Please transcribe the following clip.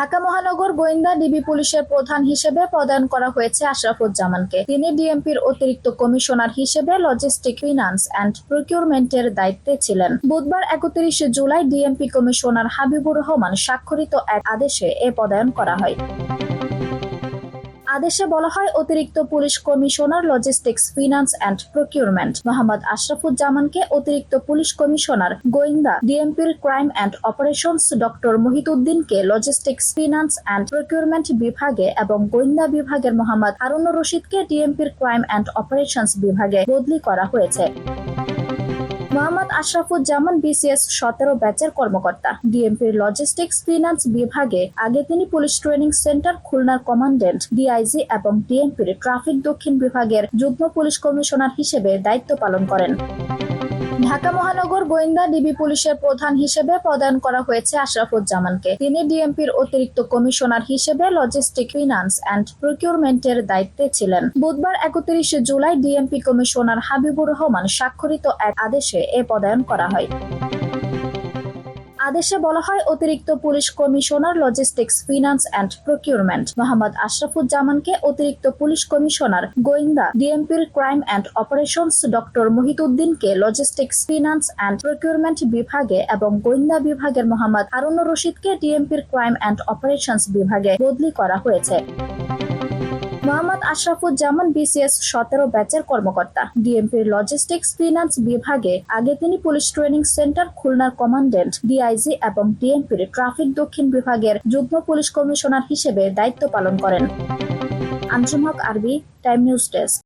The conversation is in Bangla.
ঢাকা মহানগর গোয়েন্দা ডিবি পুলিশের প্রধান হিসেবে পদায়ন করা হয়েছে আশরাফুজ্জামানকে। তিনি ডিএমপির অতিরিক্ত কমিশনার হিসেবে লজিস্টিক ফিনান্স অ্যান্ড প্রকিউরমেন্টের দায়িত্বে ছিলেন। বুধবার একত্রিশে July DMP commissioner Habibur Rahman স্বাক্ষরিত এক আদেশে এ পদায়ন করা হয়। আদেশে বলা হয়, অতিরিক্ত police commissioner logistics finance and procurement Mohammad আশরাফুজ্জামানকে অতিরিক্ত পুলিশ কমিশনার, গোয়েন্দা ডিএমপির ক্রাইম অ্যান্ড অপারেশনস ডক্টর মহিতুদ্দিনকে লজিস্টিক্স ফিনান্স অ্যান্ড প্রকিউরমেন্ট বিভাগে এবং গোয়েন্দা বিভাগের মোহাম্মদ হারুনুর রশিদকে ডিএমপির ক্রাইম অ্যান্ড অপারেশনস বিভাগে বদলি করা হয়েছে। মোহাম্মদ আশরাফুজ্জামান বিসিএস সতেরো ব্যাচের কর্মকর্তা। ডিএমপির লজিস্টিক্স ফিনান্স বিভাগে আগে তিনি পুলিশ ট্রেনিং সেন্টার খুলনার কমান্ডেন্ট ডিআইজি এবং ডিএমপির ট্রাফিক দক্ষিণ বিভাগের যুগ্ম পুলিশ কমিশনার হিসেবে দায়িত্ব পালন করেন। ঢাকা মহানগর গোয়েন্দা ডিবি পুলিশের প্রধান হিসেবে পদায়ন করা হয়েছে আশরাফুজ্জামানকে। তিনি ডিএমপির অতিরিক্ত কমিশনার হিসেবে লজিস্টিক ফিনান্স অ্যান্ড প্রকিউরমেন্টের দায়িত্বে ছিলেন। বুধবার একত্রিশে July DMP commissioner Habibur Rahman স্বাক্ষরিত এক আদেশে এ পদায়ন করা হয়। আদেশে বলা হয়, অতিরিক্ত police commissioner logistics finance and procurement Mohammad আশরাফুজ্জামানকে অতিরিক্ত পুলিশ কমিশনার, গোয়েন্দা, ডিএমপির ক্রাইম অ্যান্ড অপারেশনস ডক্টর মহিতুদ্দিনকে লজিস্টিক্স ফিনান্স অ্যান্ড প্রকিউরমেন্ট বিভাগে এবং গোয়েন্দা বিভাগের মোহাম্মদ হারুনুর রশিদকে ডিএমপির ক্রাইম অ্যান্ড অপারেশনস বিভাগে বদলি করা হয়েছে। মোহাম্মদ আশরাফুজ্জামান বিসিএস সতেরো ব্যাচের কর্মকর্তা। ডিএমপির লজিস্টিক্স ফিনান্স বিভাগে আগে তিনি পুলিশ ট্রেনিং সেন্টার খুলনার কমান্ডেন্ট ডিআইজি এবং ডিএমপির ট্রাফিক দক্ষিণ বিভাগের যুগ্ম পুলিশ কমিশনার হিসেবে দায়িত্ব পালন করেন। আঞ্জুম হক আরবি টাইম নিউজ ডেস্ক